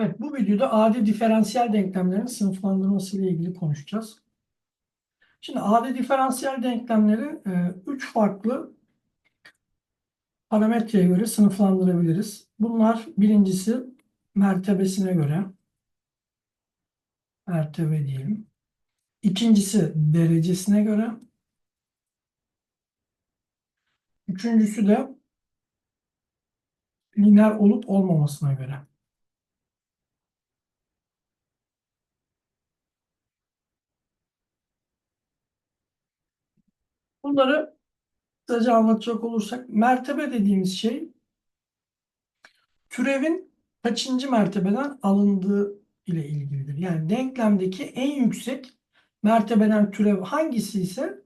Evet, bu videoda adi diferansiyel denklemlerin sınıflandırması ile ilgili konuşacağız. Şimdi adi diferansiyel denklemleri 3 farklı parametreye göre sınıflandırabiliriz. Bunlar birincisi mertebesine göre mertebe diyelim. İkincisi derecesine göre. Üçüncüsü de lineer olup olmamasına göre. Bunları kısaca anlatacak olursak mertebe dediğimiz şey türevin kaçıncı mertebeden alındığı ile ilgilidir. Yani denklemdeki en yüksek mertebeden türev hangisi ise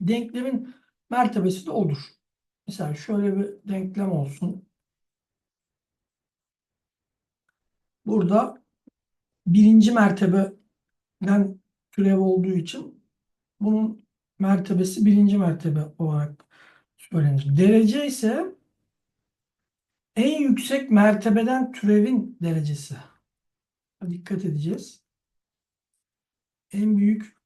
denklemin mertebesi de odur. Mesela şöyle bir denklem olsun. Burada birinci mertebeden türev olduğu için bunun mertebesi birinci mertebe olarak söylenir. Derece ise en yüksek mertebeden türevin derecesi. Dikkat edeceğiz. En büyük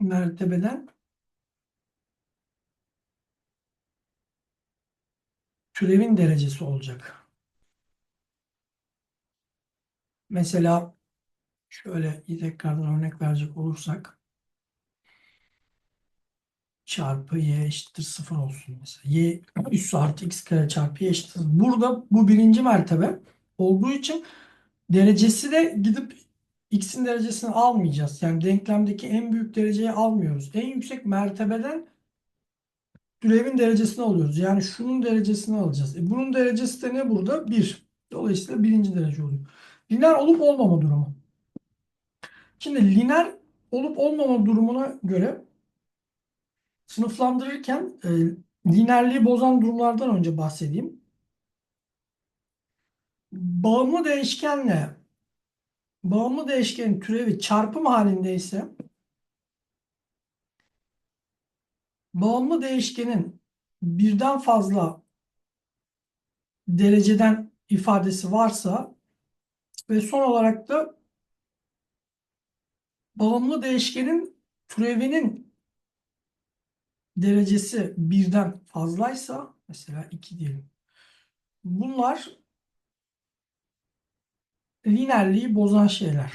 mertebeden türevin derecesi olacak. Mesela şöyle tekrardan örnek verecek olursak çarpı y eşittir 0 olsun mesela. y üssü artı x kare çarpı y eşittir. Burada bu birinci mertebe olduğu için derecesi de gidip x'in derecesini almayacağız. Yani denklemdeki en büyük dereceyi almıyoruz. En yüksek mertebeden türevin derecesini alıyoruz. Yani şunun derecesini alacağız. E bunun derecesi de ne burada? 1. Dolayısıyla birinci derece oluyor. Lineer olup olmama durumu. Şimdi lineer olup olmama durumuna göre sınıflandırırken e, lineerliği bozan durumlardan önce bahsedeyim. Bağımlı değişkenle bağımlı değişkenin türevi çarpım halindeyse bağımlı değişkenin birden fazla dereceden ifadesi varsa ve son olarak da bağımlı değişkenin türevinin derecesi birden fazlaysa mesela 2 diyelim. Bunlar lineerliği bozan şeyler.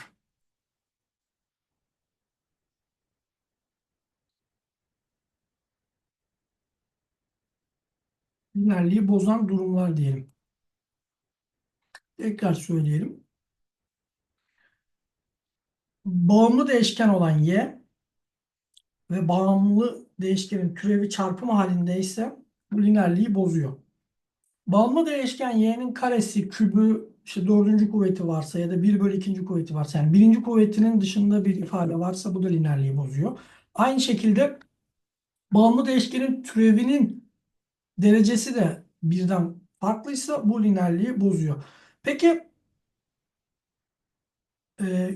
Lineerliği bozan durumlar diyelim. Tekrar söyleyelim. Bağımlı değişken olan y ve bağımlı değişkenin türevi çarpım halindeyse bu lineerliği bozuyor. Bağımlı değişken y'nin karesi, kübü, işte dördüncü kuvveti varsa ya da 1 bölü ikinci kuvveti varsa yani birinci kuvvetinin dışında bir ifade varsa bu da lineerliği bozuyor. Aynı şekilde bağımlı değişkenin türevinin derecesi de birden farklıysa bu lineerliği bozuyor. Peki e,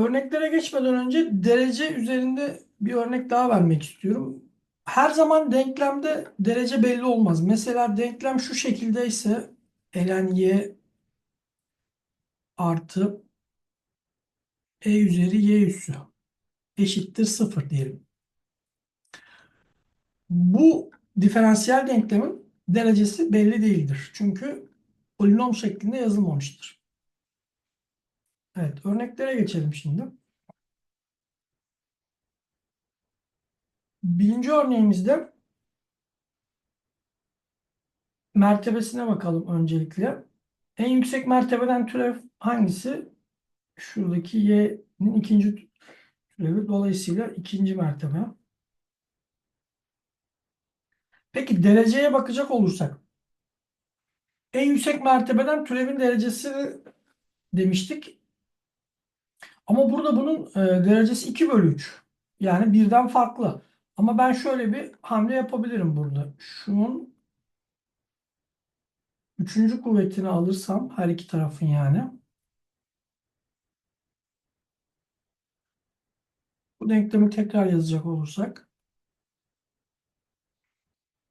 örneklere geçmeden önce derece üzerinde bir örnek daha vermek istiyorum. Her zaman denklemde derece belli olmaz. Mesela denklem şu şekilde ise ln y artı e üzeri y üssü eşittir 0 diyelim. Bu diferansiyel denklemin derecesi belli değildir. Çünkü polinom şeklinde yazılmamıştır. Evet, örneklere geçelim şimdi. Birinci örneğimizde mertebesine bakalım öncelikle. En yüksek mertebeden türev hangisi? Şuradaki y'nin ikinci türevi. Dolayısıyla ikinci mertebe. Peki dereceye bakacak olursak. En yüksek mertebeden türevin derecesi demiştik. Ama burada bunun e, derecesi 2 bölü 3. Yani birden farklı. Ama ben şöyle bir hamle yapabilirim burada. Şunun üçüncü kuvvetini alırsam her iki tarafın yani. Bu denklemi tekrar yazacak olursak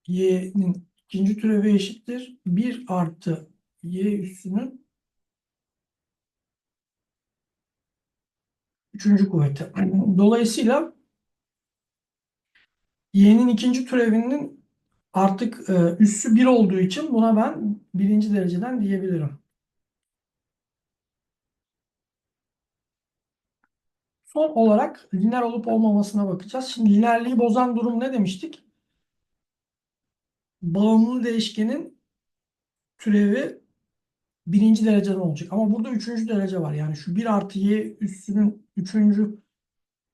y'nin ikinci türevi eşittir 1 artı y üssünün üçüncü kuvveti. Dolayısıyla y'nin ikinci türevinin artık e, üssü 1 olduğu için buna ben birinci dereceden diyebilirim. Son olarak lineer olup olmamasına bakacağız. Şimdi lineerliği bozan durum ne demiştik? Bağımlı değişkenin türevi birinci dereceden olacak. Ama burada üçüncü derece var. Yani şu 1 artı y üssünün üçüncü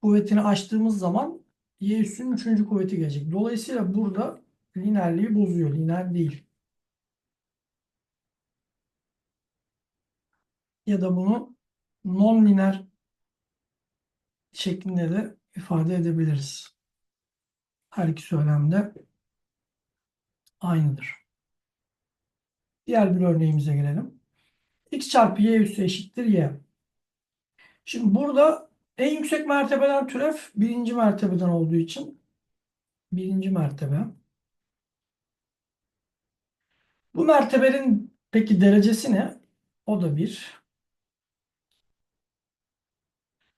kuvvetini açtığımız zaman y üssünün üçüncü kuvveti gelecek. Dolayısıyla burada lineerliği bozuyor. Lineer değil. Ya da bunu non-lineer şeklinde de ifade edebiliriz. Her iki söylemde aynıdır. Diğer bir örneğimize gelelim. x çarpı y üssü eşittir y. Şimdi burada en yüksek mertebeden türev birinci mertebeden olduğu için birinci mertebe. Bu mertebenin peki derecesi ne? O da bir.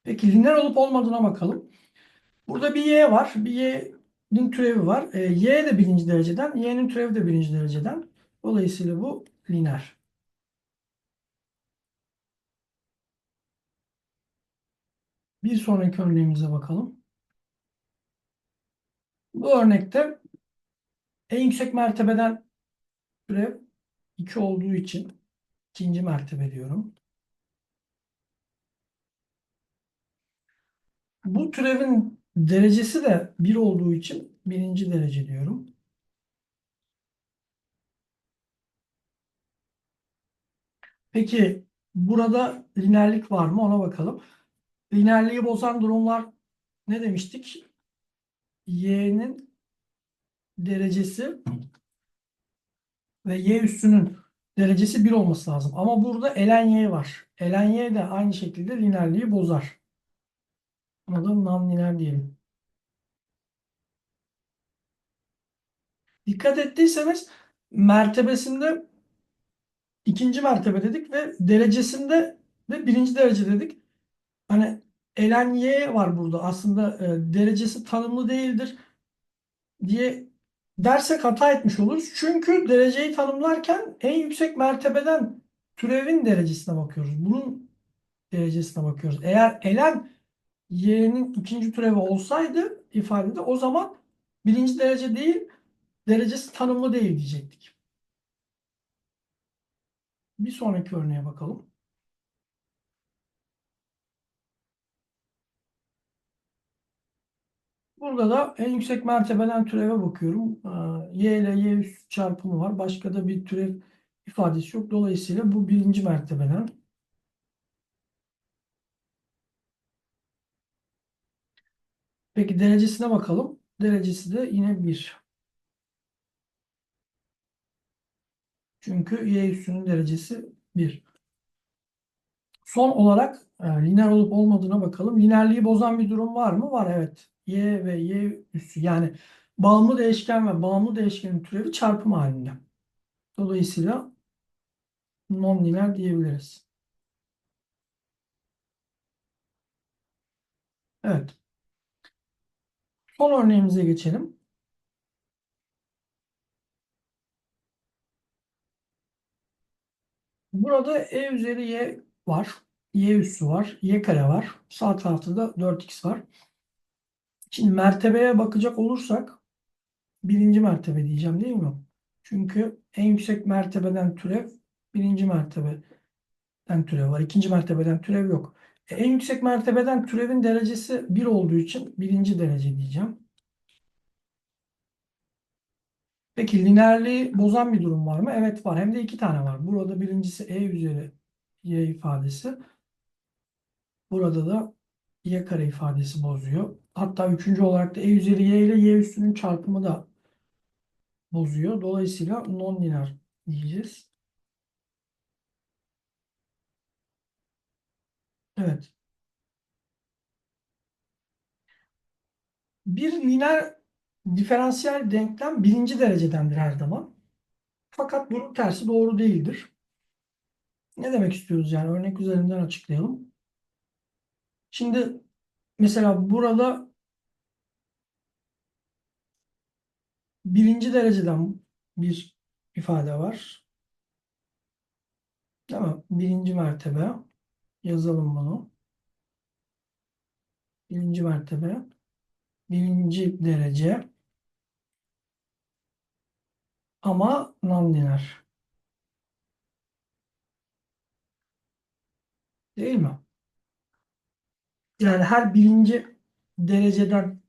Peki lineer olup olmadığına bakalım. Burada bir y var. Bir y'nin türevi var. E, y de birinci dereceden. y'nin türevi de birinci dereceden. Dolayısıyla bu lineer. Bir sonraki örneğimize bakalım. Bu örnekte en yüksek mertebeden türev 2 olduğu için ikinci mertebe diyorum. Bu türevin derecesi de 1 olduğu için birinci derece diyorum. Peki burada lineerlik var mı ona bakalım. Lineerliği bozan durumlar ne demiştik? Y'nin derecesi ve Y üssünün derecesi 1 olması lazım. Ama burada ln Y var. ln Y de aynı şekilde lineerliği bozar. Buna da non-lineer diyelim. Dikkat ettiyseniz mertebesinde ikinci mertebe dedik ve derecesinde de birinci derece dedik. Hani ln y var burada. Aslında e, derecesi tanımlı değildir diye dersek hata etmiş oluruz. Çünkü dereceyi tanımlarken en yüksek mertebeden türevin derecesine bakıyoruz. Bunun derecesine bakıyoruz. Eğer ln y'nin ikinci türevi olsaydı ifadede o zaman birinci derece değil derecesi tanımlı değil diyecektik. Bir sonraki örneğe bakalım. Burada da en yüksek mertebeden türeve bakıyorum. Y ile Y üst çarpımı var. Başka da bir türev ifadesi yok. Dolayısıyla bu birinci mertebeden. Peki derecesine bakalım. Derecesi de yine 1. Çünkü Y üssünün derecesi 1. Son olarak e, lineer olup olmadığına bakalım. Lineerliği bozan bir durum var mı? Var evet. Y ve Y üssü yani bağımlı değişken ve bağımlı değişkenin türevi çarpım halinde. Dolayısıyla non-lineer diyebiliriz. Evet. Son örneğimize geçelim. Burada e üzeri y var. Y üssü var. Y kare var. Sağ tarafta da 4x var. Şimdi mertebeye bakacak olursak birinci mertebe diyeceğim değil mi? Çünkü en yüksek mertebeden türev birinci mertebeden türev var. İkinci mertebeden türev yok. E, en yüksek mertebeden türevin derecesi 1 olduğu için birinci derece diyeceğim. Peki lineerliği bozan bir durum var mı? Evet var. Hem de iki tane var. Burada birincisi e üzeri y ifadesi. Burada da y kare ifadesi bozuyor. Hatta üçüncü olarak da e üzeri y ile y üstünün çarpımı da bozuyor. Dolayısıyla non-lineer diyeceğiz. Evet. Bir lineer diferansiyel denklem birinci derecedendir her zaman. Fakat bunun tersi doğru değildir. Ne demek istiyoruz yani? Örnek üzerinden açıklayalım. Şimdi mesela burada birinci dereceden bir ifade var. Mi? Birinci mertebe. Yazalım bunu. Birinci mertebe. Birinci derece. Ama nonlinear. Değil mi? Yani her birinci dereceden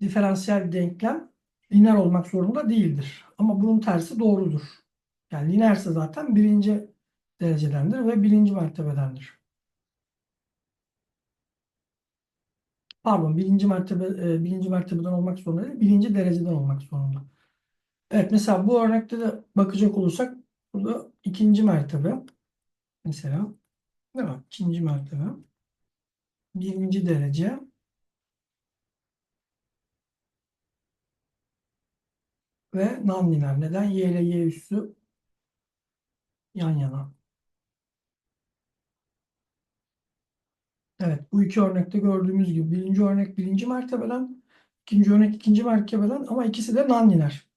diferansiyel denklem lineer olmak zorunda değildir. Ama bunun tersi doğrudur. Yani lineerse zaten birinci derecedendir ve birinci mertebedendir. Pardon, birinci mertebe e, birinci mertebeden olmak zorunda değil, birinci dereceden olmak zorunda. Evet, mesela bu örnekte de bakacak olursak burada ikinci mertebe mesela değil mi? İkinci mertebe birinci derece ve nonlinear. Neden? Y ile Y üssü yan yana. Evet, bu iki örnekte gördüğümüz gibi birinci örnek birinci mertebeden, ikinci örnek ikinci mertebeden ama ikisi de nonlinear.